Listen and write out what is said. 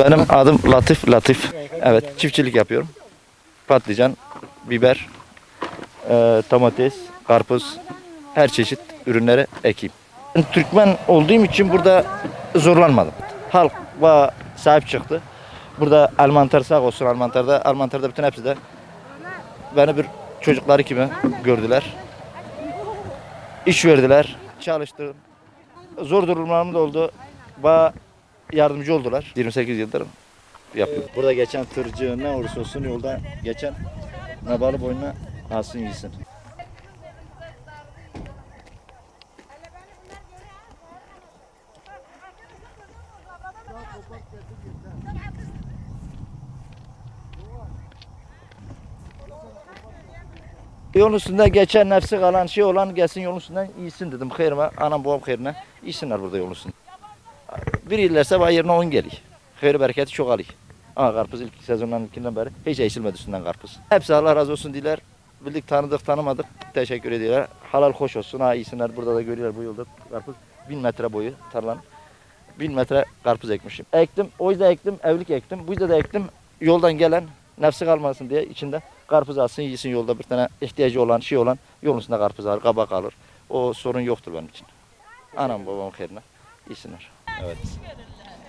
Benim adım Latif Latif. Evet çiftçilik yapıyorum. Patlıcan, biber, e, domates, karpuz, her çeşit ürünleri ekeyim. Ben Türkmen olduğum için burada zorlanmadım. Halk bana sahip çıktı. Burada Almantar sağ olsun Almantar'da. Almantar'da bütün hepsi de beni bir çocukları gibi gördüler. İş verdiler. Çalıştım. Zor durumlarım da oldu. Bana yardımcı oldular. 28 yıldır yapıyorum. Burada geçen tırcı ne olursa olsun yolda geçen nabalı boynuna alsın yesin. Yolun üstünde geçen nefsi kalan şey olan gelsin yolun üstünden iyisin dedim. Hayrıma, anam babam hayrına iyisinler burada yolun üstünde. Bir illerse bana yerine 10 geliyor. Hayır bereketi çok alıyor. Ama karpuz ilk sezonların ilkinden beri hiç eğilmedi üstünden karpuz. Hepsi Allah razı olsun diler. Bildik tanıdık tanımadık. Teşekkür ediyorlar. Halal hoş olsun. Ha iyisinler. Burada da görüyorlar bu yolda karpuz. 1000 metre boyu tarlanın. 1000 metre karpuz ekmişim. Ektim. O yüzden ektim. Evlilik ektim. Bu yüzden de ektim. Yoldan gelen nefsi kalmasın diye içinde karpuz alsın yesin yolda bir tane ihtiyacı olan şey olan yolun üstünde karpuz alır, kabak alır. O sorun yoktur benim için. Anam babam hayrına iyisinler. Evet.